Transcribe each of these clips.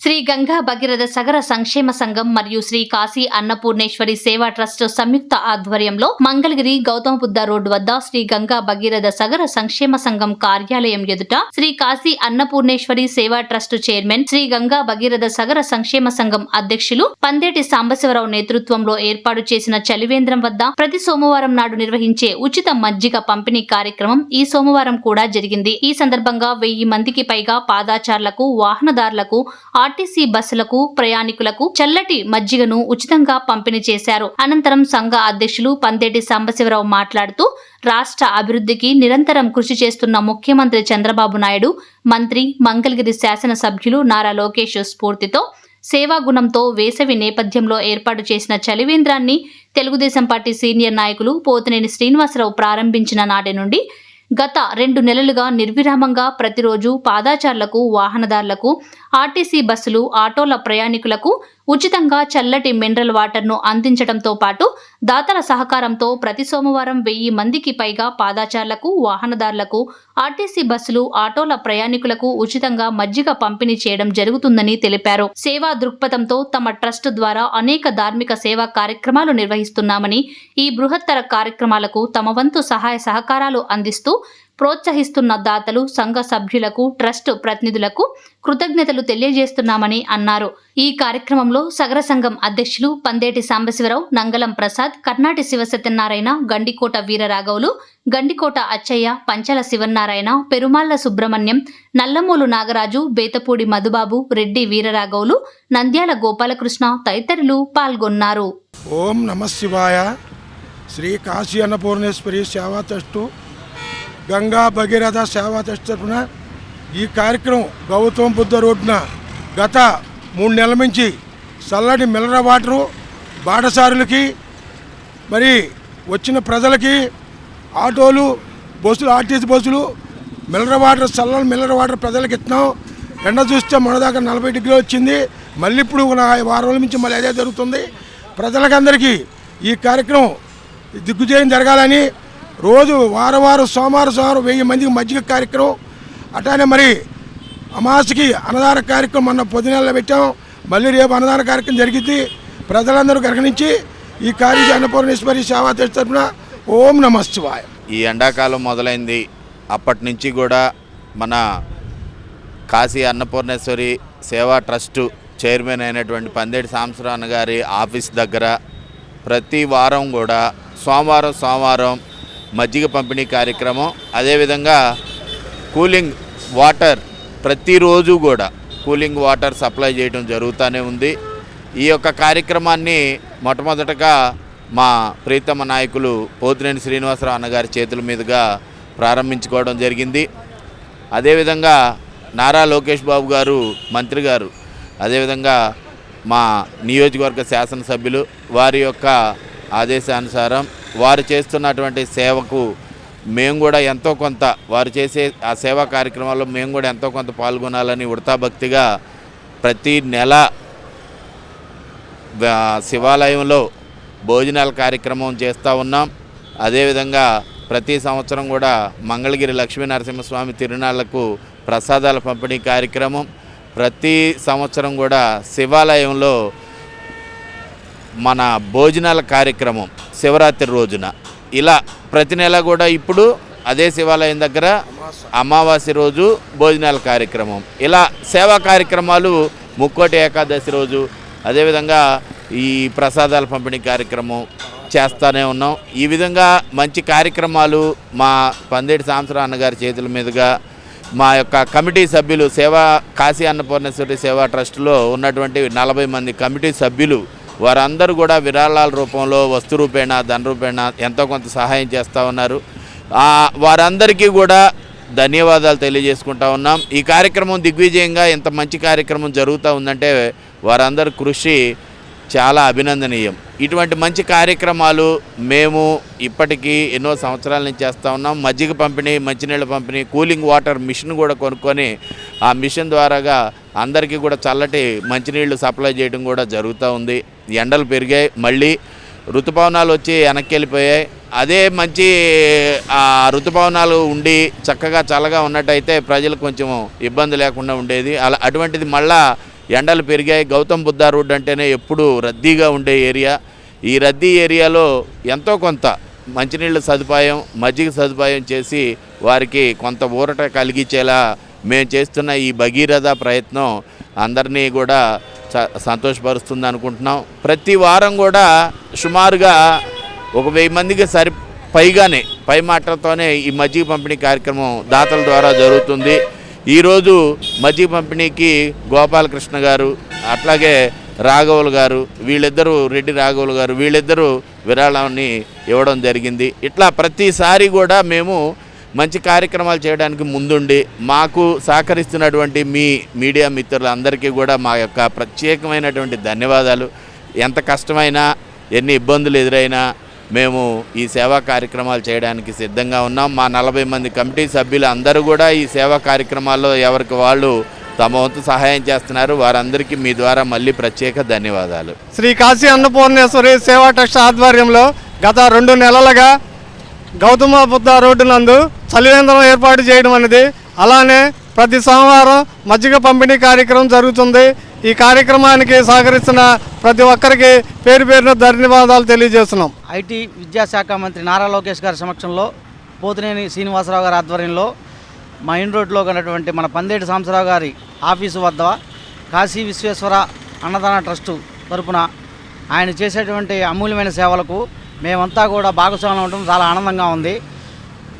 శ్రీ గంగా భగీరథ సగర సంక్షేమ సంఘం మరియు శ్రీ కాశీ అన్నపూర్ణేశ్వరి సేవా ట్రస్ట్ సంయుక్త ఆధ్వర్యంలో మంగళగిరి గౌతమ బుద్ధ రోడ్డు వద్ద శ్రీ గంగా భగీరథ సగర సంక్షేమ సంఘం కార్యాలయం ఎదుట శ్రీ కాశీ అన్నపూర్ణేశ్వరి సేవా ట్రస్ట్ చైర్మన్ శ్రీ గంగా భగీరథ సగర సంక్షేమ సంఘం అధ్యక్షులు పందేటి సాంబశివరావు నేతృత్వంలో ఏర్పాటు చేసిన చలివేంద్రం వద్ద ప్రతి సోమవారం నాడు నిర్వహించే ఉచిత మజ్జిగ పంపిణీ కార్యక్రమం ఈ సోమవారం కూడా జరిగింది. ఈ సందర్భంగా వెయ్యి మందికి పైగా పాదాచారులకు వాహనదారులకు ఆర్టీసీ బస్సులకు ప్రయాణికులకు చల్లటి మజ్జిగను ఉచితంగా పంపిణీ చేశారు. అనంతరం సంఘ అధ్యక్షులు పందేటి సాంబశివరావు మాట్లాడుతూ రాష్ట్ర అభివృద్ధికి నిరంతరం కృషి చేస్తున్న ముఖ్యమంత్రి చంద్రబాబు నాయుడు మంత్రి మంగళగిరి శాసనసభ్యులు నారా లోకేష్ స్ఫూర్తితో సేవాగుణంతో వేసవి నేపథ్యంలో ఏర్పాటు చేసిన చలివేంద్రాన్ని తెలుగుదేశం పార్టీ సీనియర్ నాయకులు పోతినేని శ్రీనివాసరావు ప్రారంభించిన నాటి నుండి గత రెండు నెలలుగా నిర్విరామంగా ప్రతిరోజు పాదాచారులకు వాహనదారులకు ఆర్టీసీ బస్సులు ఆటోల ప్రయాణికులకు ఉచితంగా చల్లటి మినరల్ వాటర్ను అందించడంతో పాటు దాతల సహకారంతో ప్రతి సోమవారం వెయ్యి మందికి పైగా పాదాచారులకు వాహనదారులకు ఆర్టీసీ బస్సులు ఆటోల ప్రయాణికులకు ఉచితంగా మజ్జిగ పంపిణీ చేయడం జరుగుతుందని తెలిపారు. సేవా దృక్పథంతో తమ ట్రస్ట్ ద్వారా అనేక ధార్మిక సేవా కార్యక్రమాలు నిర్వహిస్తున్నామని ఈ బృహత్తర కార్యక్రమాలకు తమ వంతు సహాయ సహకారాలు అందిస్తూ ప్రోత్సహిస్తున్న దాతలు సంఘ సభ్యులకు ట్రస్ట్ ప్రతినిధులకు కృతజ్ఞతలు తెలియజేస్తున్నామని అన్నారు. ఈ కార్యక్రమంలో సగర సంఘం అధ్యక్షులు పందేటి సాంబశివరావు నంగలం ప్రసాద్ కర్ణాటి శివసత్యనారాయణ గండికోట వీరరాఘవులు గండికోట అచ్చయ్య పంచల శివనారాయణ పెరుమాళ్ళ సుబ్రహ్మణ్యం నల్లమూలు నాగరాజు బేతపూడి మధుబాబు రెడ్డి వీరరాఘవులు నంద్యాల గోపాలకృష్ణ తదితరులు పాల్గొన్నారు. ఓం నమ శివాయ. శ్రీ కాశీ అన్నపూర్ణేశ్వరి సేవా ట్రస్టు గంగా భగీరథ సేవా ట్రస్ట్ తరఫున ఈ కార్యక్రమం గౌతమ బుద్ధ రోడ్డున గత మూడు నెలల నుంచి చల్లటి మిల్లర వాటరు బాటసారులకి మరి వచ్చిన ప్రజలకి ఆటోలు బస్సులు ఆర్టీసీ బస్సులు మిల్లర వాటర్ చల్లని మిల్లర వాటర్ ప్రజలకు ఇస్తున్నాం. ఎండ చూస్తే మొన్నదాకా నలభై డిగ్రీలు వచ్చింది. మళ్ళీ ఇప్పుడు వారం రోజుల నుంచి మళ్ళీ అదే జరుగుతుంది. ప్రజలకందరికీ ఈ కార్యక్రమం దిగ్గుజయం జరగాలని రోజు వారం వారం సోమవారం సోమవారం వెయ్యి మందికి మజ్జిగ కార్యక్రమం. అట్లానే మరి అమాసకి అన్నదాన కార్యక్రమం మొన్న పొద్దునెల పెట్టాం. మళ్ళీ రేపు అన్నదాన కార్యక్రమం జరిగింది ప్రజలందరూ గమనించి ఈ కార్య అన్నపూర్ణేశ్వరి సేవా ట్రస్ట్ తరఫున ఓం నమస్వాయ ఈ ఎండాకాలం మొదలైంది. అప్పటి నుంచి కూడా మన కాశీ అన్నపూర్ణేశ్వరి సేవా ట్రస్టు చైర్మన్ అయినటువంటి పందేటి సాంసరాన్న గారి ఆఫీస్ దగ్గర ప్రతి వారం కూడా సోమవారం సోమవారం మజ్జిగ పంపిణీ కార్యక్రమం అదేవిధంగా కూలింగ్ వాటర్ ప్రతిరోజు కూడా కూలింగ్ వాటర్ సప్లై చేయడం జరుగుతూనే ఉంది. ఈ యొక్క కార్యక్రమాన్ని మొట్టమొదటగా మా ప్రీతమ నాయకులు పోతినేని శ్రీనివాసరావు అన్నగారి చేతుల మీదుగా ప్రారంభించుకోవడం జరిగింది. అదేవిధంగా నారా లోకేష్ బాబు గారు మంత్రి గారు అదేవిధంగా మా నియోజకవర్గ శాసనసభ్యులు వారి యొక్క ఆదేశానుసారం వారు చేస్తున్నటువంటి సేవకు మేము కూడా ఎంతో కొంత వారు చేసే ఆ సేవా కార్యక్రమాల్లో మేము కూడా ఎంతో కొంత పాల్గొనాలని ఉడతాభక్తిగా ప్రతి నెల శివాలయంలో భోజనాల కార్యక్రమం చేస్తూ ఉన్నాం. అదేవిధంగా ప్రతి సంవత్సరం కూడా మంగళగిరి లక్ష్మీ నరసింహస్వామి తిరునాళ్ళకు ప్రసాదాల పంపిణీ కార్యక్రమం. ప్రతి సంవత్సరం కూడా శివాలయంలో మన భోజనాల కార్యక్రమం శివరాత్రి రోజున. ఇలా ప్రతి నెల కూడా ఇప్పుడు అదే శివాలయం దగ్గర అమావాస్య రోజు భోజనాల కార్యక్రమం. ఇలా సేవా కార్యక్రమాలు ముక్కోటి ఏకాదశి రోజు అదేవిధంగా ఈ ప్రసాదాల పంపిణీ కార్యక్రమం చేస్తూనే ఉన్నాం. ఈ విధంగా మంచి కార్యక్రమాలు మా పందేటి సాంసరా అన్నగారి చేతుల మీదుగా మా యొక్క కమిటీ సభ్యులు సేవా కాశీ అన్నపూర్ణేశ్వరి సేవా ట్రస్ట్లో ఉన్నటువంటి నలభై మంది కమిటీ సభ్యులు వారందరూ కూడా విరాళాల రూపంలో వస్తు రూపేణ ధన రూపేణ ఎంతో కొంత సహాయం చేస్తూ ఉన్నారు. వారందరికీ కూడా ధన్యవాదాలు తెలియజేసుకుంటా ఉన్నాం. ఈ కార్యక్రమం దిగ్విజయంగా ఇంత మంచి కార్యక్రమం జరుగుతూ ఉందంటే వారందరి కృషి చాలా అభినందనీయం. ఇటువంటి మంచి కార్యక్రమాలు మేము ఇప్పటికీ ఎన్నో సంవత్సరాల నుంచి చేస్తూ ఉన్నాం. మజ్జిగ పంపిణీ మంచినీళ్ళ పంపిణీ కూలింగ్ వాటర్ మిషన్ కూడా కొనుక్కొని ఆ మిషన్ ద్వారాగా అందరికీ కూడా చల్లటి మంచినీళ్ళు సప్లై చేయడం కూడా జరుగుతూ ఉంది. ఎండలు పెరిగాయి. మళ్ళీ ఋతుపవనాలు వచ్చి వెనక్కి వెళ్ళిపోయాయి అదే మంచి ఆ ఋతుపవనాలు ఉండి చక్కగా చల్లగా ఉన్నట్టయితే ప్రజలు కొంచెం ఇబ్బంది లేకుండా ఉండేది. అలా అటువంటిది మళ్ళా ఎండలు పెరిగాయి. గౌతమ్ బుద్ధ రోడ్ అంటేనే ఎప్పుడూ రద్దీగా ఉండే ఏరియా. ఈ రద్దీ ఏరియాలో ఎంతో కొంత మంచినీళ్ళ సదుపాయం మజ్జిగ సదుపాయం చేసి వారికి కొంత ఊరట కలిగించేలా మేము చేస్తున్న ఈ భగీరథ ప్రయత్నం అందరినీ కూడా సంతోషపరుస్తుంది అనుకుంటున్నాం. ప్రతి వారం కూడా సుమారుగా ఒక వెయ్యి మందికి సరి పైగానే పై మాటలతోనే ఈ మజ్జిగ పంపిణీ కార్యక్రమం దాతల ద్వారా జరుగుతుంది. ఈరోజు మజ్జిగ పంపిణీకి గోపాలకృష్ణ గారు అట్లాగే రాఘవులు గారు వీళ్ళిద్దరూ రెడ్డి రాఘవులు గారు వీళ్ళిద్దరూ విరాళాన్ని ఇవ్వడం జరిగింది. ఇట్లా ప్రతిసారి కూడా మేము మంచి కార్యక్రమాలు చేయడానికి ముందుండి మాకు సహకరిస్తున్నటువంటి మీ మీడియా మిత్రులందరికీ కూడా మా యొక్క ప్రత్యేకమైనటువంటి ధన్యవాదాలు. ఎంత కష్టమైనా ఎన్ని ఇబ్బందులు ఎదురైనా మేము ఈ సేవా కార్యక్రమాలు చేయడానికి సిద్ధంగా ఉన్నాం. మా నలభై మంది కమిటీ సభ్యులు అందరూ కూడా ఈ సేవా కార్యక్రమాల్లో ఎవరికి వాళ్ళు తమ వంతు సహాయం చేస్తున్నారు. వారందరికీ మీ ద్వారా మళ్ళీ ప్రత్యేక ధన్యవాదాలు. శ్రీ కాశీ అన్నపూర్ణేశ్వరి సేవా ట్రస్ట్ ఆధ్వర్యంలో గత రెండు నెలలుగా గౌతమ బుద్ధ రోడ్డు నందు చలివేంద్రం ఏర్పాటు చేయడం అనేది అలానే ప్రతి సోమవారం మజ్జిగ పంపిణీ కార్యక్రమం జరుగుతుంది. ఈ కార్యక్రమానికి సహకరిస్తున్న ప్రతి ఒక్కరికి పేరు పేరున ధన్యవాదాలు తెలియజేస్తున్నాం. ఐటీ విద్యాశాఖ మంత్రి నారా లోకేష్ గారి సమక్షంలో పోతినేని శ్రీనివాసరావు గారి ఆధ్వర్యంలో మా ఇన్ రోడ్లో ఉన్నటువంటి మన పందేటి సాంబశివరావు గారి ఆఫీసు వద్ద కాశీ విశ్వేశ్వర అన్నదాన ట్రస్టు తరపున ఆయన చేసేటువంటి అమూల్యమైన సేవలకు మేమంతా కూడా భాగస్వామ్యం ఉండడం చాలా ఆనందంగా ఉంది.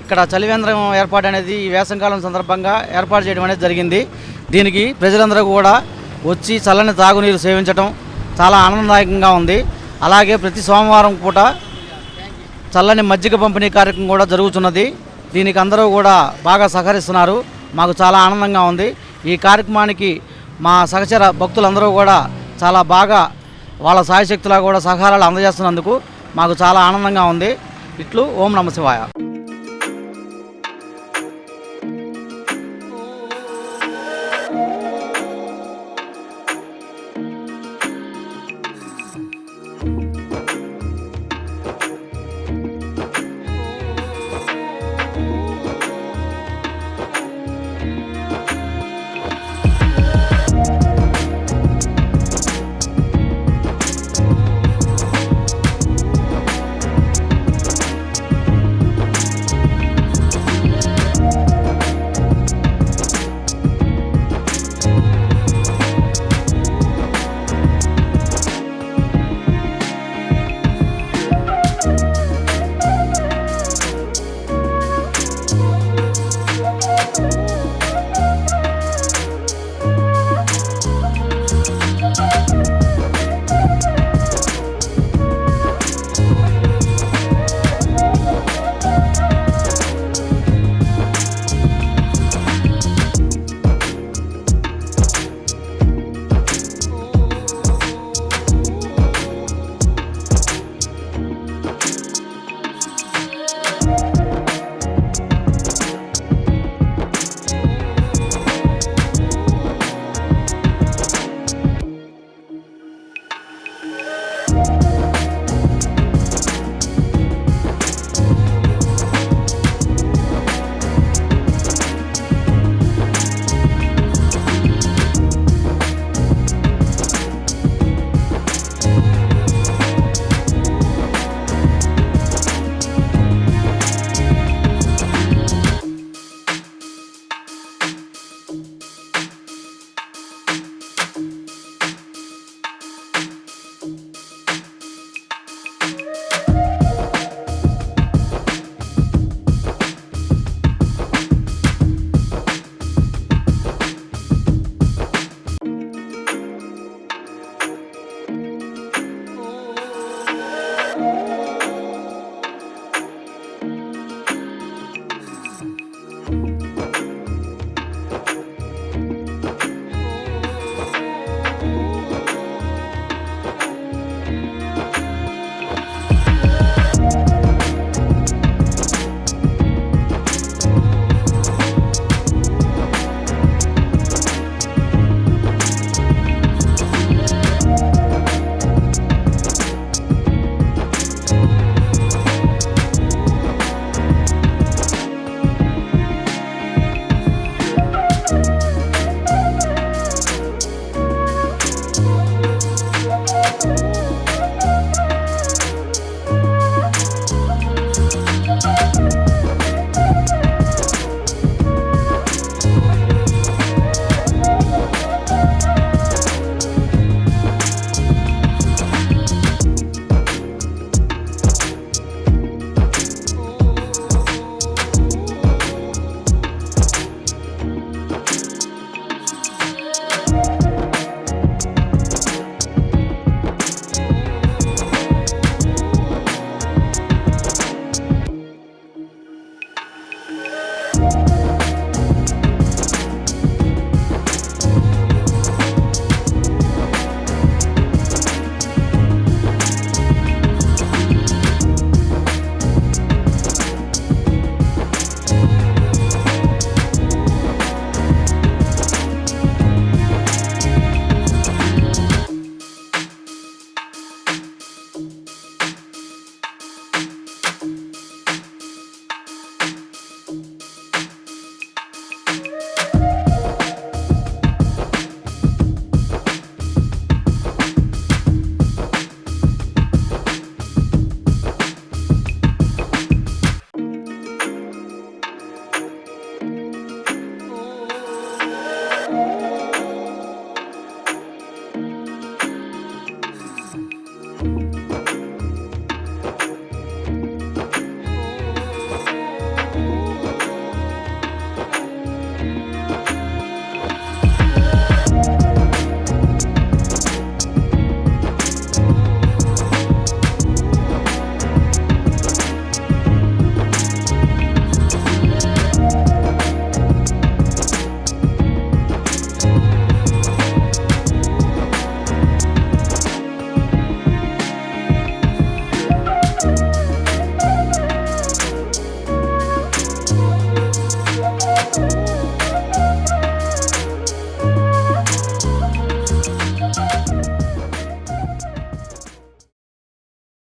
ఇక్కడ చలివేంద్రం ఏర్పాటు అనేది ఈ వేసంకాలం సందర్భంగా ఏర్పాటు చేయడం అనేది జరిగింది. దీనికి ప్రజలందరూ కూడా వచ్చి చల్లని తాగునీరు సేవించడం చాలా ఆనందదాయకంగా ఉంది. అలాగే ప్రతి సోమవారం పూట చల్లని మజ్జిగ పంపిణీ కార్యక్రమం కూడా జరుగుతున్నది. దీనికి అందరూ కూడా బాగా సహకరిస్తున్నారు. మాకు చాలా ఆనందంగా ఉంది. ఈ కార్యక్రమానికి మా సహచర భక్తులందరూ కూడా చాలా బాగా వాళ్ళ సాయశక్తులా కూడా సహకారాలు అందజేస్తున్నందుకు మాకు చాలా ఆనందంగా ఉంది. ఇట్లు ఓం నమ శివాయ.